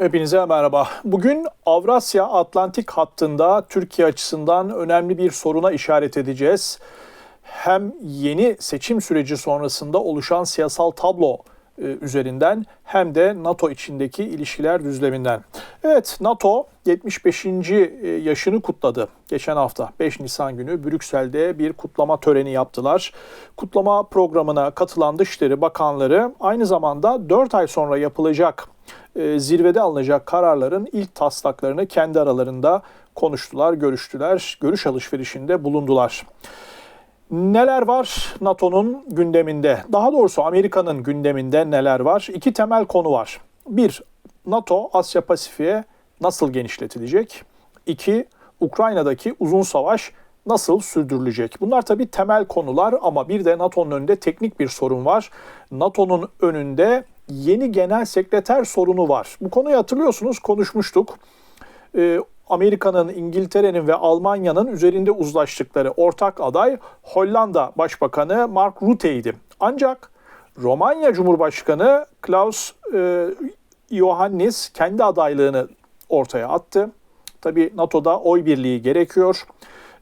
Hepinize merhaba. Bugün Avrasya Atlantik hattında Türkiye açısından önemli bir soruna işaret edeceğiz. Hem yeni seçim süreci sonrasında oluşan siyasal tablo e, üzerinden hem de NATO içindeki ilişkiler düzleminden. Evet NATO 75. E, yaşını kutladı geçen hafta 5 Nisan günü Brüksel'de bir kutlama töreni yaptılar. Kutlama programına katılan Dışişleri Bakanları aynı zamanda 4 ay sonra yapılacak e, zirvede alınacak kararların ilk taslaklarını kendi aralarında konuştular, görüştüler, görüş alışverişinde bulundular. Neler var NATO'nun gündeminde? Daha doğrusu Amerika'nın gündeminde neler var? İki temel konu var. Bir, NATO Asya Pasifik'e nasıl genişletilecek? İki, Ukrayna'daki uzun savaş nasıl sürdürülecek? Bunlar tabii temel konular ama bir de NATO'nun önünde teknik bir sorun var. NATO'nun önünde yeni genel sekreter sorunu var. Bu konuyu hatırlıyorsunuz konuşmuştuk. Ee, Amerika'nın, İngiltere'nin ve Almanya'nın üzerinde uzlaştıkları ortak aday Hollanda Başbakanı Mark Rutte'ydi. Ancak Romanya Cumhurbaşkanı Klaus e, Iohannis kendi adaylığını ortaya attı. Tabi NATO'da oy birliği gerekiyor.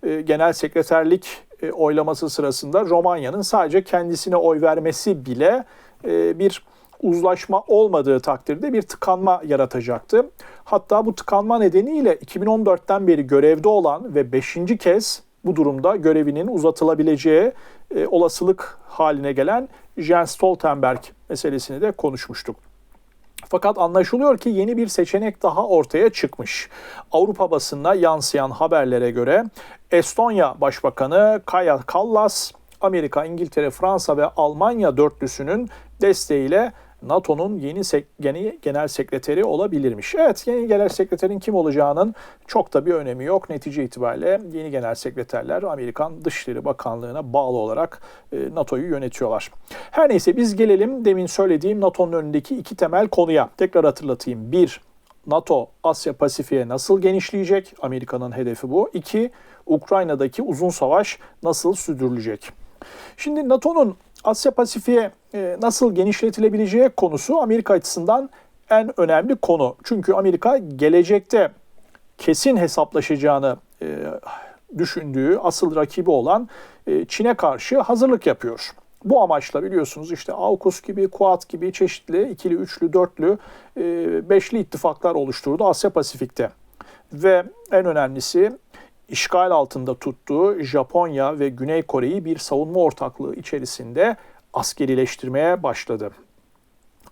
E, genel sekreterlik e, oylaması sırasında Romanya'nın sadece kendisine oy vermesi bile e, bir uzlaşma olmadığı takdirde bir tıkanma yaratacaktı. Hatta bu tıkanma nedeniyle 2014'ten beri görevde olan ve 5. kez bu durumda görevinin uzatılabileceği e, olasılık haline gelen Jens Stoltenberg meselesini de konuşmuştuk. Fakat anlaşılıyor ki yeni bir seçenek daha ortaya çıkmış. Avrupa basınına yansıyan haberlere göre Estonya Başbakanı Kaja Kallas, Amerika, İngiltere, Fransa ve Almanya dörtlüsünün desteğiyle NATO'nun yeni, yeni genel sekreteri olabilirmiş. Evet yeni genel sekreterin kim olacağının çok da bir önemi yok. Netice itibariyle yeni genel sekreterler Amerikan Dışişleri Bakanlığı'na bağlı olarak e, NATO'yu yönetiyorlar. Her neyse biz gelelim demin söylediğim NATO'nun önündeki iki temel konuya. Tekrar hatırlatayım. Bir, NATO Asya Pasifik'e nasıl genişleyecek? Amerika'nın hedefi bu. İki, Ukrayna'daki uzun savaş nasıl sürdürülecek? Şimdi NATO'nun Asya Pasifik'e e, nasıl genişletilebileceği konusu Amerika açısından en önemli konu. Çünkü Amerika gelecekte kesin hesaplaşacağını e, düşündüğü asıl rakibi olan e, Çin'e karşı hazırlık yapıyor. Bu amaçla biliyorsunuz işte AUKUS gibi, Quad gibi çeşitli ikili, üçlü, dörtlü, beşli ittifaklar oluşturdu Asya Pasifik'te. Ve en önemlisi işgal altında tuttuğu Japonya ve Güney Kore'yi bir savunma ortaklığı içerisinde askerileştirmeye başladı.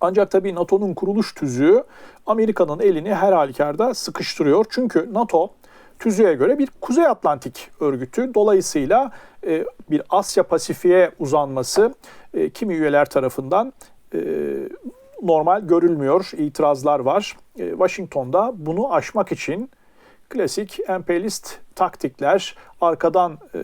Ancak tabii NATO'nun kuruluş tüzüğü Amerika'nın elini her halükarda sıkıştırıyor. Çünkü NATO tüzüğe göre bir Kuzey Atlantik örgütü. Dolayısıyla e, bir Asya Pasifik'e uzanması e, kimi üyeler tarafından e, normal görülmüyor. İtirazlar var. Washington'da bunu aşmak için klasik emperyalist taktikler, arkadan e,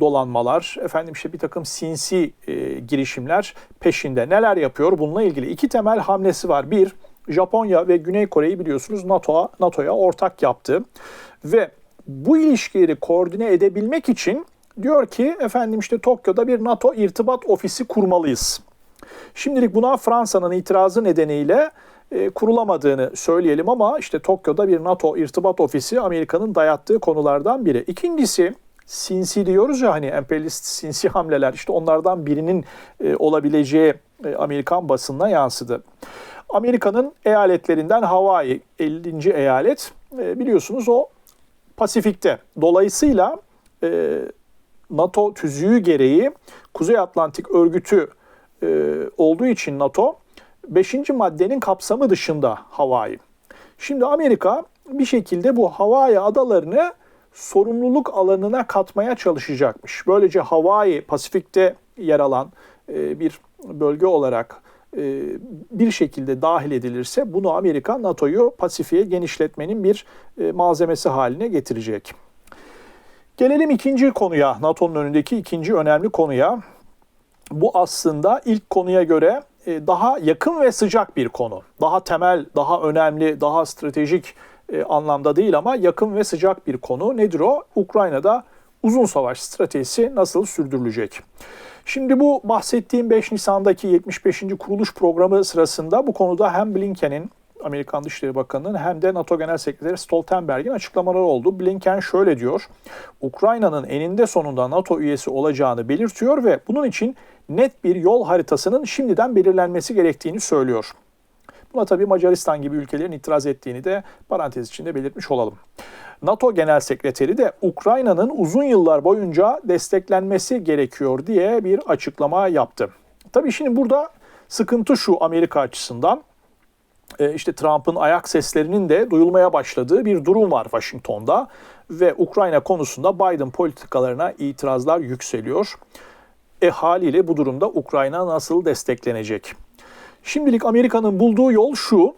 dolanmalar, efendim işte bir takım sinsi e, girişimler peşinde. Neler yapıyor? Bununla ilgili iki temel hamlesi var. Bir, Japonya ve Güney Kore'yi biliyorsunuz NATO'ya NATO'ya ortak yaptı ve bu ilişkileri koordine edebilmek için diyor ki efendim işte Tokyo'da bir NATO irtibat ofisi kurmalıyız. Şimdilik buna Fransa'nın itirazı nedeniyle e, kurulamadığını söyleyelim ama işte Tokyo'da bir NATO irtibat ofisi Amerika'nın dayattığı konulardan biri. İkincisi sinsi diyoruz ya hani emperyalist sinsi hamleler işte onlardan birinin e, olabileceği e, Amerikan basınına yansıdı. Amerika'nın eyaletlerinden Hawaii 50. eyalet biliyorsunuz o Pasifik'te. Dolayısıyla NATO tüzüğü gereği Kuzey Atlantik örgütü olduğu için NATO 5. maddenin kapsamı dışında Hawaii. Şimdi Amerika bir şekilde bu Hawaii adalarını sorumluluk alanına katmaya çalışacakmış. Böylece Hawaii Pasifik'te yer alan e, bir bölge olarak e, bir şekilde dahil edilirse bunu Amerika NATO'yu Pasifik'e genişletmenin bir e, malzemesi haline getirecek. Gelelim ikinci konuya, NATO'nun önündeki ikinci önemli konuya. Bu aslında ilk konuya göre daha yakın ve sıcak bir konu. Daha temel, daha önemli, daha stratejik e, anlamda değil ama yakın ve sıcak bir konu. Nedir o? Ukrayna'da uzun savaş stratejisi nasıl sürdürülecek? Şimdi bu bahsettiğim 5 Nisan'daki 75. kuruluş programı sırasında bu konuda hem Blinken'in Amerikan Dışişleri Bakanı'nın hem de NATO Genel Sekreteri Stoltenberg'in açıklamaları oldu. Blinken şöyle diyor. Ukrayna'nın eninde sonunda NATO üyesi olacağını belirtiyor ve bunun için net bir yol haritasının şimdiden belirlenmesi gerektiğini söylüyor. Buna tabii Macaristan gibi ülkelerin itiraz ettiğini de parantez içinde belirtmiş olalım. NATO Genel Sekreteri de Ukrayna'nın uzun yıllar boyunca desteklenmesi gerekiyor diye bir açıklama yaptı. Tabii şimdi burada sıkıntı şu Amerika açısından. E, işte Trump'ın ayak seslerinin de duyulmaya başladığı bir durum var Washington'da ve Ukrayna konusunda Biden politikalarına itirazlar yükseliyor. E haliyle bu durumda Ukrayna nasıl desteklenecek? Şimdilik Amerika'nın bulduğu yol şu.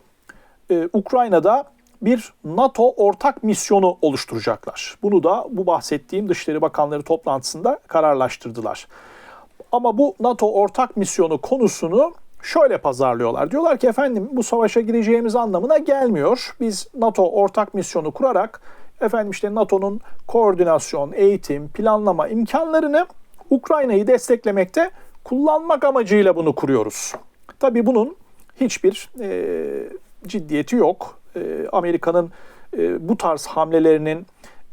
E, Ukrayna'da bir NATO ortak misyonu oluşturacaklar. Bunu da bu bahsettiğim Dışişleri Bakanları toplantısında kararlaştırdılar. Ama bu NATO ortak misyonu konusunu şöyle pazarlıyorlar. Diyorlar ki efendim bu savaşa gireceğimiz anlamına gelmiyor. Biz NATO ortak misyonu kurarak efendim işte NATO'nun koordinasyon, eğitim, planlama imkanlarını Ukrayna'yı desteklemekte kullanmak amacıyla bunu kuruyoruz. Tabii bunun hiçbir e, ciddiyeti yok. E, Amerika'nın e, bu tarz hamlelerinin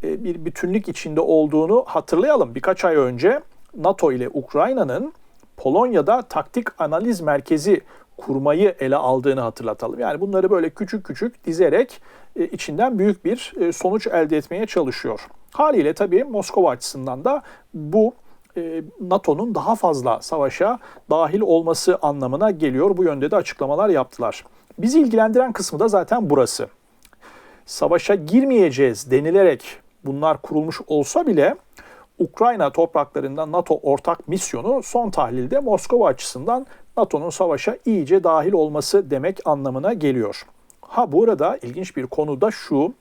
e, bir bütünlük içinde olduğunu hatırlayalım. Birkaç ay önce NATO ile Ukrayna'nın Polonya'da taktik analiz merkezi kurmayı ele aldığını hatırlatalım. Yani bunları böyle küçük küçük dizerek e, içinden büyük bir e, sonuç elde etmeye çalışıyor. Haliyle tabii Moskova açısından da bu e, NATO'nun daha fazla savaşa dahil olması anlamına geliyor. Bu yönde de açıklamalar yaptılar. Bizi ilgilendiren kısmı da zaten burası. Savaşa girmeyeceğiz denilerek bunlar kurulmuş olsa bile Ukrayna topraklarında NATO ortak misyonu son tahlilde Moskova açısından NATO'nun savaşa iyice dahil olması demek anlamına geliyor. Ha bu arada ilginç bir konu da şu.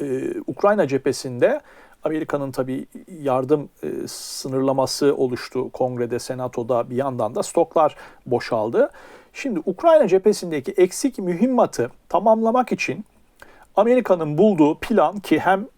Ee, Ukrayna cephesinde Amerika'nın tabii yardım e, sınırlaması oluştu kongrede, senatoda bir yandan da stoklar boşaldı. Şimdi Ukrayna cephesindeki eksik mühimmatı tamamlamak için Amerika'nın bulduğu plan ki hem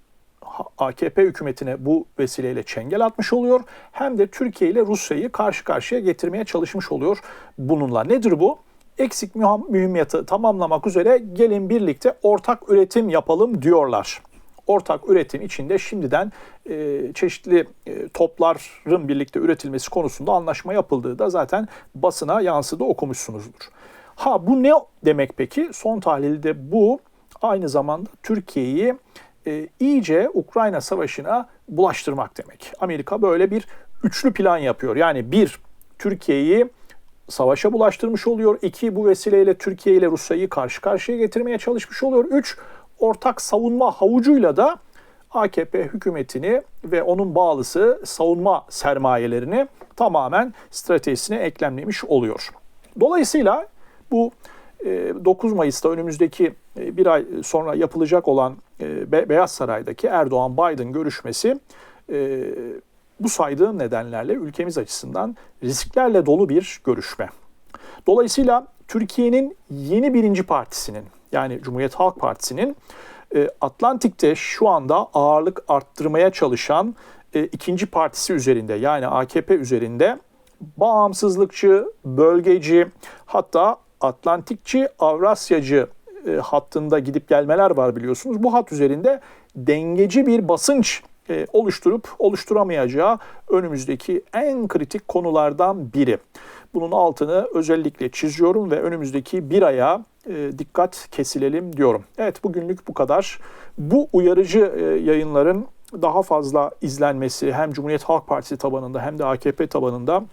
AKP hükümetine bu vesileyle çengel atmış oluyor hem de Türkiye ile Rusya'yı karşı karşıya getirmeye çalışmış oluyor bununla. Nedir bu? Eksik mühimmatı tamamlamak üzere gelin birlikte ortak üretim yapalım diyorlar ortak üretim içinde şimdiden e, çeşitli e, topların birlikte üretilmesi konusunda anlaşma yapıldığı da zaten basına yansıdı okumuşsunuzdur. Ha bu ne demek peki? Son tahlilde bu aynı zamanda Türkiye'yi e, iyice Ukrayna Savaşı'na bulaştırmak demek. Amerika böyle bir üçlü plan yapıyor. Yani bir, Türkiye'yi savaşa bulaştırmış oluyor. İki, bu vesileyle Türkiye ile Rusya'yı karşı karşıya getirmeye çalışmış oluyor. Üç, ortak savunma havucuyla da AKP hükümetini ve onun bağlısı savunma sermayelerini tamamen stratejisine eklemlemiş oluyor. Dolayısıyla bu 9 e, Mayıs'ta önümüzdeki e, bir ay sonra yapılacak olan e, Beyaz Saray'daki Erdoğan-Biden görüşmesi bu saydığım nedenlerle ülkemiz açısından risklerle dolu bir görüşme. Dolayısıyla Türkiye'nin yeni birinci partisinin yani Cumhuriyet Halk Partisi'nin e, Atlantik'te şu anda ağırlık arttırmaya çalışan e, ikinci partisi üzerinde yani AKP üzerinde bağımsızlıkçı, bölgeci hatta Atlantikçi, Avrasyacı e, hattında gidip gelmeler var biliyorsunuz. Bu hat üzerinde dengeci bir basınç e, oluşturup oluşturamayacağı önümüzdeki en kritik konulardan biri. Bunun altını özellikle çiziyorum ve önümüzdeki bir aya e, dikkat kesilelim diyorum. Evet bugünlük bu kadar. Bu uyarıcı e, yayınların daha fazla izlenmesi hem Cumhuriyet Halk Partisi tabanında hem de AKP tabanında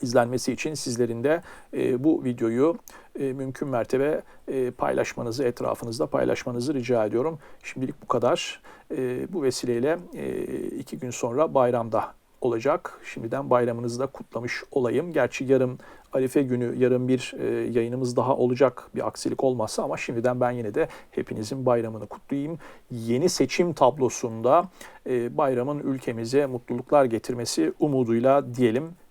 izlenmesi için sizlerin de e, bu videoyu e, mümkün mertebe e, paylaşmanızı, etrafınızda paylaşmanızı rica ediyorum. Şimdilik bu kadar. E, bu vesileyle e, iki gün sonra bayramda olacak. Şimdiden bayramınızı da kutlamış olayım. Gerçi yarın Arife günü yarın bir e, yayınımız daha olacak bir aksilik olmazsa ama şimdiden ben yine de hepinizin bayramını kutlayayım. Yeni seçim tablosunda e, bayramın ülkemize mutluluklar getirmesi umuduyla diyelim.